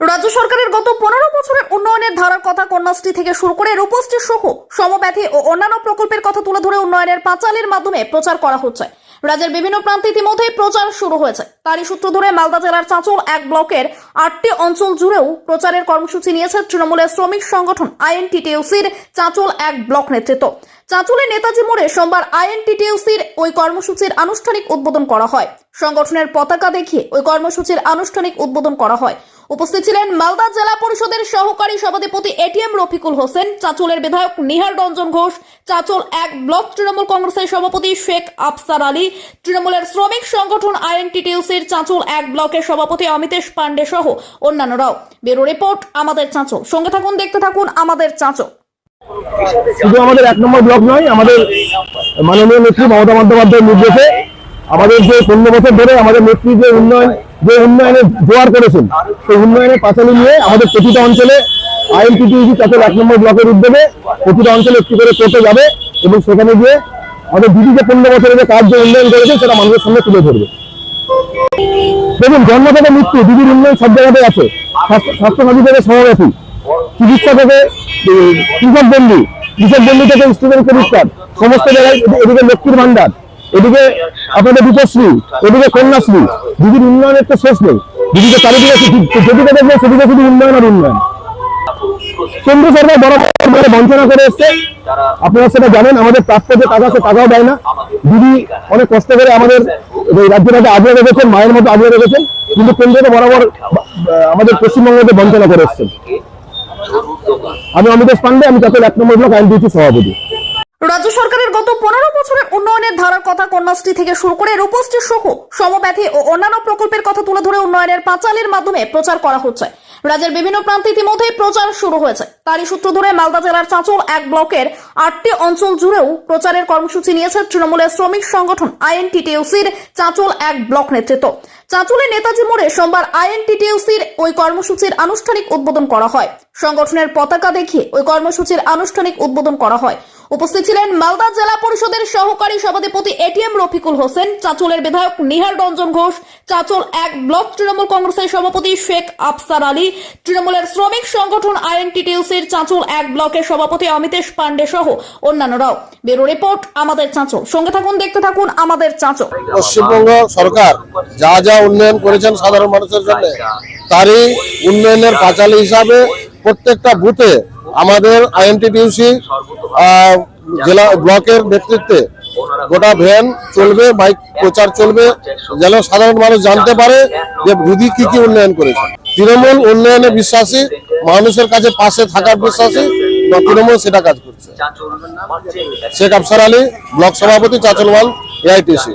রাজ্য সরকারের গত পনেরো বছরের উন্নয়নের ধারার কথা কন্যাশ্রী থেকে শুরু করে রূপশ্রী সহ সমব্যাথী ও অন্যান্য প্রকল্পের কথা তুলে ধরে উন্নয়নের পাঁচালির মাধ্যমে প্রচার করা হচ্ছে। রাজ্যের বিভিন্ন প্রান্তে ইতিমধ্যেই প্রচার শুরু হয়েছে। তারই সূত্র ধরে মালদা জেলার চাঁচল এক ব্লকের আটটি অঞ্চল জুড়েও প্রচারের কর্মসূচি নিয়েছে তৃণমূলের শ্রমিক সংগঠন আইএনটিটিউসির চাঁচল এক ব্লক নেতৃত্ব। চাঁচলের নেতাজি মোড়ে সোমবার আইএনটিটিউসির ওই কর্মসূচির আনুষ্ঠানিক উদ্বোধন করা হয়। সংগঠনের পতাকা দেখিয়ে ওই কর্মসূচির আনুষ্ঠানিক উদ্বোধন করা হয়। উপস্থিত ছিলেন মালদা জেলা পরিষদের সহকারী সভাধিপতি এটিএম রফিকুল হোসেন, চাঁচলের বিধায়ক নিহার রঞ্জন ঘোষ, চাঁচল এক ব্লক তৃণমূল কংগ্রেসের সভাপতি শেখ আফসার আলী, তৃণমূলের শ্রমিক সংগঠন আইএনটিটিউসির চাঁচল এক ব্লকের সভাপতি অমিতেশ পান্ডে সহ অন্যান্যরাও। ব্যুরো রিপোর্ট, আমাদের চাঁচল। সঙ্গে থাকুন, দেখতে থাকুন, আমাদের চাঁচল। শুধু আমাদের এক নম্বর ব্লক নয়, আমাদের মাননীয় নেত্রী মমতা বন্দ্যোপাধ্যায়ের নির্দেশে আমাদের যে পনেরো বছর ধরে আমাদের নেত্রী যে উন্নয়ন, যে উন্নয়নের জোয়ার করেছেন, সেই উন্নয়নের পাঁচালি নিয়ে আমাদের প্রতিটা অঞ্চলে আইএনটিটিউসি চাঁচল এক নম্বর ব্লকের উদ্যোগে প্রতিটা অঞ্চলে একটি করে করতে যাবে এবং সেখানে গিয়ে আমাদের দিদি যে পনেরো বছরে যে কাজ যে উন্নয়ন করেছে, সেটা মানুষের সামনে তুলে ধরবে। দেখুন জন্ম থেকে মৃত্যু, দিদির উন্নয়ন সব জায়গাতে আছে। স্বাস্থ্য স্বাস্থ্যসাথী থেকে সমাবেশী চিকিৎসা থেকে কৃষক বন্ধু কৃষক বন্ধু থেকে স্টুডেন্ট ক্রেডিট কার্ড সমস্ত জায়গায় এদি- এদিকে লক্ষ্মীর ভান্ডার এদিকে আপনাদের রূপশ্রী এদিকে কন্যাশ্রী দিদির উন্নয়নের তো শেষ নেই। দিদিকে চারিদিকে যেদিকে দেখবে সেদিকে শুধু উন্নয়ন আর উন্নয়ন। কেন্দ্র সরকার বড় বড় বঞ্চনা করে এসছে। আপনারা সেটা জানেন, আমাদের প্রাপ্য যে টাকা সে টাকাও দেয় না। দিদি অনেক কষ্ট করে আমাদের এই রাজ্যটাকে আগলে রেখেছেন, মায়ের মতো আগলে রেখেছেন, কিন্তু কেন্দ্রকে বরাবর আমাদের পশ্চিমবঙ্গকে বঞ্চনা করে এসছেন। আমি অমিতেশ পান্ডে, আমি চাঁচল এক নম্বর ব্লক আইনডিসি সভাপতি। রাজ্য সরকারের গত পনেরো ধারার কথা কন্যাশ্রী থেকে শুরু করে রূপশ্রী সহ সমব্যাথী ও অন্যান্য প্রকল্পের কথা তুলে ধরে উন্নয়নের পাঁচালির মাধ্যমে প্রচার করা হচ্ছে। রাজ্যের বিভিন্ন প্রান্তে ইতিমধ্যেই প্রচার শুরু হয়েছে। তারই সূত্র ধরে মালদা জেলার চাঁচল এক ব্লকের আটটি অঞ্চল জুড়েও প্রচারের কর্মসূচি নিয়েছে তৃণমূলের শ্রমিক সংগঠন আইএনটিটিউসির চাঁচল এক ব্লক নেতৃত্ব। চাঁচলের নেতাজি মোড়ে সোমবার আইএনটিটিউসির ওই কর্মসূচির আনুষ্ঠানিক উদ্বোধন করা হয়। সংগঠনের পতাকা দেখিয়ে ওই কর্মসূচির আনুষ্ঠানিক উদ্বোধন করা হয়। উপস্থিত ছিলেন মালদা জেলা পরিষদের সহকারী সভাধিপতি এটিএম রফিকুল হোসেন, চাঁচলের বিধায়ক নিহার রঞ্জন ঘোষ, চাঁচল এক ব্লক তৃণমূল কংগ্রেসের সভাপতি শেখ আফসার আলী, তৃণমূলের শ্রমিক সংগঠন আইএনটিটিউসির চাঁচল এক ব্লকের সভাপতি অমিতেশ পান্ডে সহ অন্যান্যরাও। ব্যুরো রিপোর্ট, আমাদের চাঁচল। সঙ্গে থাকুন, দেখতে থাকুন আমাদের চাঁচল। পশ্চিমবঙ্গ সরকার যা যা উন্নয়ন করেছেন সাধারণ মানুষের জন্য, তারই উন্নয়নের পাঁচালী হিসাবে প্রত্যেকটা বুথে আমাদের আইএনটিটিউসি জেলা ব্লকের নেতৃত্বে গোটা ভ্যান চলবে বাইক প্রচার চলবে যেন সাধারণ মানুষ জানতে পারে যে দিদি কি কি উন্নয়ন করেছে। তৃণমূল উন্নয়নে বিশ্বাসী মানুষের কাছে পাশে থাকার বিশ্বাসী বা তৃণমূল সেটা কাজ করছে। শেখ আফসার আলী ব্লক সভাপতি চাচলওয়াল এআইটিসি।